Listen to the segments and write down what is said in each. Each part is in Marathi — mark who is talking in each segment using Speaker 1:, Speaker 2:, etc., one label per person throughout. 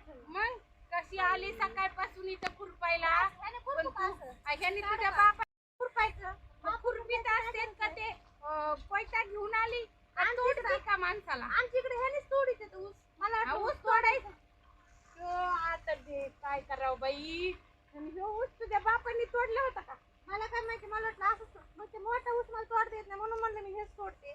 Speaker 1: तुम्ही.
Speaker 2: मग? कशी आली सकाळपासून इथं खुरपायला पण ह्याने तुझ्या बापा खुरपायचं खुरपीत असतेच का ते? कोयता घेऊन आली? तोडते का माणसाला?
Speaker 1: आमच्या इकडे ह्यानेच तोडीत ऊस. मला
Speaker 2: ऊस तोडायचं. तो आता ते काय करावं बाई? ऊस तुझ्या बापांनी तोडलं होतं का?
Speaker 1: मला काय माहिती मला वाटलं असं मग ते मोठा ऊस मला तोडता येत नाही म्हणून म्हणलं मी हेच तोडते.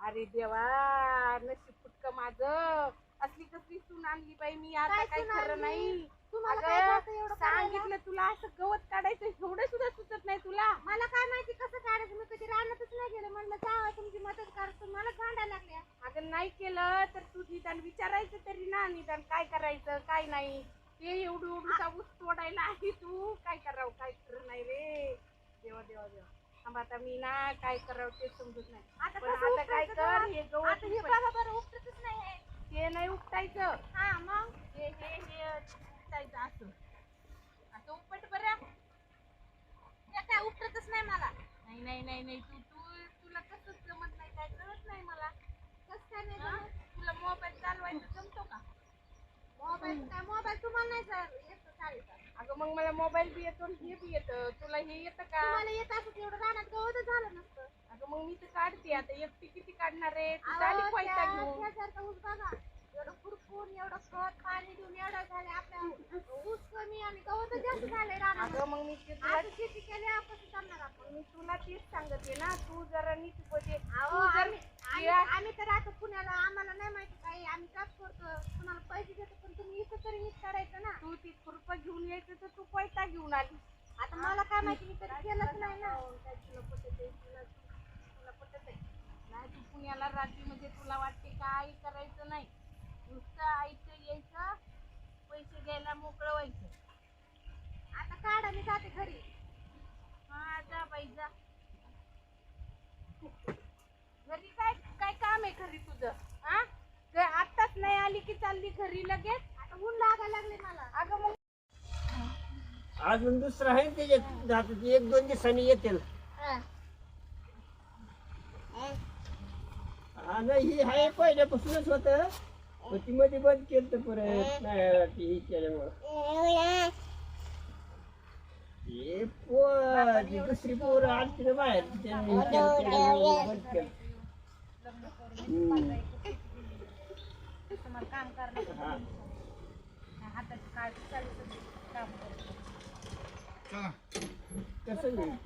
Speaker 2: अरे देवा नशीब फुटक माझं. असली कसली सून आणली बाई मी आता
Speaker 1: काय
Speaker 2: काही
Speaker 1: सून
Speaker 2: खरं
Speaker 1: आणली?
Speaker 2: नाही.
Speaker 1: तुम्हाला
Speaker 2: अगं,
Speaker 1: एवढं करायला?
Speaker 2: सांगितलं तुला असं गवत काढायचं एवढं सुद्धा सुचत नाही तुला.
Speaker 1: मला काय माहिती कसं काढायचं? मी कधी रानातच नाही गेले. म्हणलं जावं तुमची मदत करतो मला भांडायला लागल्या.
Speaker 2: अगं नाही केलं तर तू निदान विचारायचं तरी ना निदान काय करायचं काय नाही. ते एवढं एवढूसा ऊस तोडायला आहे तू. काय करावं काय खरं नाही रे. देवा देवा देवा. थांब आता मी ना काय करावं ते समजत नाही.
Speaker 1: आता
Speaker 2: पण
Speaker 1: कसं
Speaker 2: आता काय कर? हे
Speaker 1: आता
Speaker 2: गवत
Speaker 1: हे
Speaker 2: उपट.
Speaker 1: बघा बरं उपटतच नाही हे.
Speaker 2: नाही उपटायचं
Speaker 1: हा मग?
Speaker 2: हे हे हे उपटायचं असं. असं उपट बरं.
Speaker 1: ते काय उपटतच नाही मला.
Speaker 2: नाही नाही नाही नाही. तू तू तुला कसं जमत नाही काय कळत नाही मला.
Speaker 1: कसं काय नाही? जमत?
Speaker 2: तुला मोबाईल चालवायचं जमतो का?
Speaker 1: मोबाईल काय मोबाईल तुम्हाला नाही चाल- येतं चालतं.
Speaker 2: अगं मग मला मोबाईल बी येतो आणि हे बी येतं. तुला हे येतं का?
Speaker 1: तुम्हाला येत असं तेवढं रानात गवतच झालं नसतं.
Speaker 2: अगं मग मी तर काढते. आता एकटी किती काढणार आहे? तू झाली पैसा
Speaker 1: त्या-
Speaker 2: घेऊन.
Speaker 1: त्यासारखं बघा. एवढं खुरपून एवढं खत पाणी देऊन एवढं झाले आपल्या ऊस कमी आणि गवत जास्त झाले
Speaker 2: अगं मग मी ते तुला
Speaker 1: आता शेती केल्या कसं करणार आपण.
Speaker 2: मी तुला तेच सांगते ना तू जरा नीटमध्ये
Speaker 1: अहो, आम्ही आम्ही- आम्ही तर आता पुण्याला आम्हाला नाही माहिती काही. आम्ही काम करतो तुम्हाला पैसे देतो पण तुम्ही इथं तरी नीट करायचं ना.
Speaker 2: तू ती खुरपं घेऊन यायचं तर तू पैसा घेऊन आली.
Speaker 1: आता मला काय माहिती मी कधी केलंच नाही ना.
Speaker 2: काय तुला पटत आहे? तुला तुला पटत आहे? नाही तू पुण्याला राहते म्हणजे तुला वाटते काय करायचं नाही नुसतं आईचं यायचं पैसे घ्यायला मोकळं व्हायचं.
Speaker 1: आता काढा मी जाते घरी.
Speaker 2: हा जा बाई जा. घरी काय काय काम आहे घरी तुझं? हा? आत्ताच नाही आली की चालली घरी लगेच?
Speaker 1: आता ऊन लागायला लागले मला.
Speaker 2: अगं मग
Speaker 3: अजून दुसरं आहे ना त्याच्यात? आता ते एक दोन दिवसांनी येतील. हा, नाही ही आहे पहिल्यापासूनच होत. पण ती मध्ये बंद केलं तर परत. नाही ती ही केल्यामुळं हे पोर दुसरी पोर आलती ना बाहेर. त्यांनी बंद केलं
Speaker 2: काम करणं
Speaker 3: हा.
Speaker 2: हाताची काळजी चालू काम करतो
Speaker 3: कसं नाही